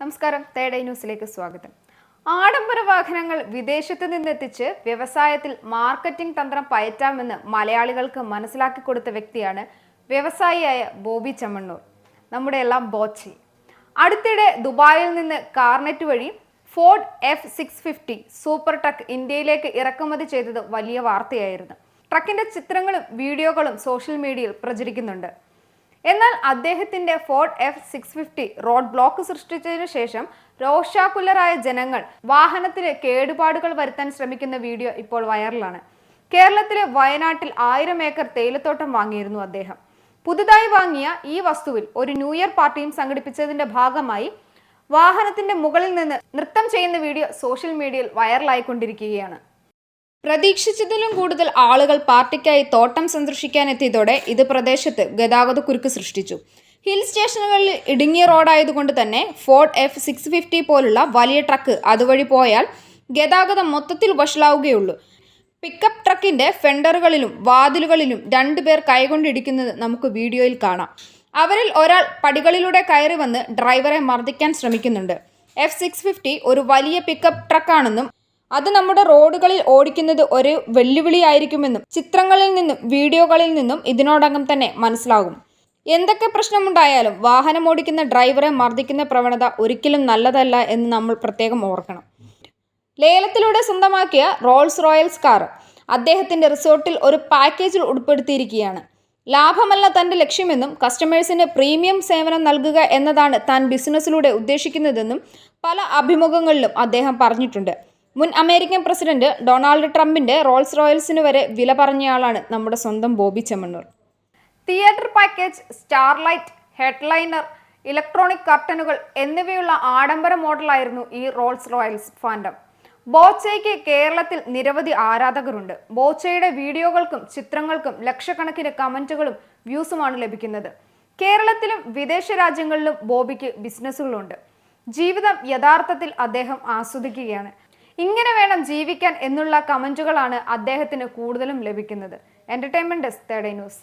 നമസ്കാരം തേടൈ ന്യൂസിലേക്ക് സ്വാഗതം. ആഡംബര വാഹനങ്ങൾ വിദേശത്ത് നിന്നെത്തിച്ച് വ്യവസായത്തിൽ മാർക്കറ്റിംഗ് തന്ത്രം പയറ്റാമെന്ന് മലയാളികൾക്ക് മനസ്സിലാക്കി കൊടുത്ത വ്യക്തിയാണ് വ്യവസായിയായ ബോബി ചമ്മണ്ണൂർ. നമ്മുടെ എല്ലാം ബോച്ചി. അടുത്തിടെ ദുബായിൽ നിന്ന് കാർനെറ്റ് വഴി Ford F six fifty super truck ഇന്ത്യയിലേക്ക് ഇറക്കുമതി ചെയ്തത് വലിയ വാർത്തയായിരുന്നു. ട്രക്കിന്റെ ചിത്രങ്ങളും വീഡിയോകളും സോഷ്യൽ മീഡിയയിൽ പ്രചരിക്കുന്നുണ്ട്. എന്നാൽ അദ്ദേഹത്തിന്റെ Ford F six fifty road block സൃഷ്ടിച്ചതിനു ശേഷം രോഷാകുലരായ ജനങ്ങൾ വാഹനത്തിന് കേടുപാടുകൾ വരുത്താൻ ശ്രമിക്കുന്ന വീഡിയോ ഇപ്പോൾ വൈറലാണ്. കേരളത്തിലെ വയനാട്ടിൽ ആയിരം ഏക്കർ തേയിലത്തോട്ടം വാങ്ങിയിരുന്നു അദ്ദേഹം. പുതുതായി വാങ്ങിയ ഈ വസ്തുവിൽ ഒരു ന്യൂ ഇയർ പാർട്ടിയും സംഘടിപ്പിച്ചതിന്റെ ഭാഗമായി വാഹനത്തിന്റെ മുകളിൽ നിന്ന് നൃത്തം ചെയ്യുന്ന വീഡിയോ സോഷ്യൽ മീഡിയയിൽ വൈറലായിക്കൊണ്ടിരിക്കുകയാണ് പ്രതീക്ഷിച്ചതിലും കൂടുതൽ ആളുകൾ പാർട്ടിക്കായി തോട്ടം സന്ദർശിക്കാൻ എത്തിയതോടെ ഇത് പ്രദേശത്ത് ഗതാഗത കുരുക്ക് സൃഷ്ടിച്ചു. ഹിൽ സ്റ്റേഷനുകളിൽ ഇടുങ്ങിയ റോഡായതുകൊണ്ട് തന്നെ ഫോർഡ് എഫ് സിക്സ് ഫിഫ്റ്റി പോലുള്ള വലിയ ട്രക്ക് അതുവഴി പോയാൽ ഗതാഗതം മൊത്തത്തിൽ വഷളാവുകയുള്ളൂ. പിക്കപ്പ് ട്രക്കിന്റെ ഫെൻഡറുകളിലും വാതിലുകളിലും രണ്ടുപേർ കൈകൊണ്ടിടിക്കുന്നത് നമുക്ക് വീഡിയോയിൽ കാണാം. അവരിൽ ഒരാൾ പടികളിലൂടെ കയറി വന്ന് ഡ്രൈവറെ മർദ്ദിക്കാൻ ശ്രമിക്കുന്നുണ്ട്. എഫ് സിക്സ് ഫിഫ്റ്റി ഒരു വലിയ പിക്കപ്പ് ട്രക്കാണെന്നും അത് നമ്മുടെ റോഡുകളിൽ ഓടിക്കുന്നത് ഒരു വെല്ലുവിളിയായിരിക്കുമെന്നും ചിത്രങ്ങളിൽ നിന്നും വീഡിയോകളിൽ നിന്നും ഇതിനോടകം തന്നെ മനസ്സിലാകും. എന്തൊക്കെ പ്രശ്നമുണ്ടായാലും വാഹനം ഓടിക്കുന്ന ഡ്രൈവറെ മർദ്ദിക്കുന്ന പ്രവണത ഒരിക്കലും നല്ലതല്ല എന്ന് നമ്മൾ പ്രത്യേകം ഓർക്കണം. ലേലത്തിലൂടെ സ്വന്തമാക്കിയ റോൾസ് റോയൽസ് കാർ അദ്ദേഹത്തിന്റെ റിസോർട്ടിൽ ഒരു പാക്കേജിൽ ഉൾപ്പെടുത്തിയിരിക്കുകയാണ്. ലാഭമല്ല തന്റെ ലക്ഷ്യമെന്നും കസ്റ്റമേഴ്സിന് പ്രീമിയം സേവനം നൽകുക എന്നതാണ് താൻ ബിസിനസ്സിലൂടെ ഉദ്ദേശിക്കുന്നതെന്നും പല അഭിമുഖങ്ങളിലും അദ്ദേഹം പറഞ്ഞിട്ടുണ്ട്. മുൻ അമേരിക്കൻ പ്രസിഡന്റ് ഡൊണാൾഡ് ട്രംപിന്റെ റോൾസ് റോയൽസിന് വരെ വില പറഞ്ഞയാളാണ് നമ്മുടെ സ്വന്തം Bobby Chemmanur. Theatre package starlight headliner electronic കർട്ടനുകൾ എന്നിവയുള്ള ആഡംബര മോഡലായിരുന്നു ഈ റോൾസ് റോയൽസ് ഫാൻഡം. ബോച്ചയ്ക്ക് കേരളത്തിൽ നിരവധി ആരാധകരുണ്ട്. ബോച്ചയുടെ വീഡിയോകൾക്കും ചിത്രങ്ങൾക്കും ലക്ഷക്കണക്കിന് കമന്റുകളും വ്യൂസുമാണ് ലഭിക്കുന്നത്. കേരളത്തിലും വിദേശ രാജ്യങ്ങളിലും ബോബിക്ക് ബിസിനസ്സുകളുണ്ട്. ജീവിതം യഥാർത്ഥത്തിൽ അദ്ദേഹം ആസ്വദിക്കുകയാണ്. ഇങ്ങനെ വേണം ജീവിക്കാൻ എന്നുള്ള കമന്റുകളാണ് അദ്ദേഹത്തിന് കൂടുതലും ലഭിക്കുന്നത്. Entertainment desk third news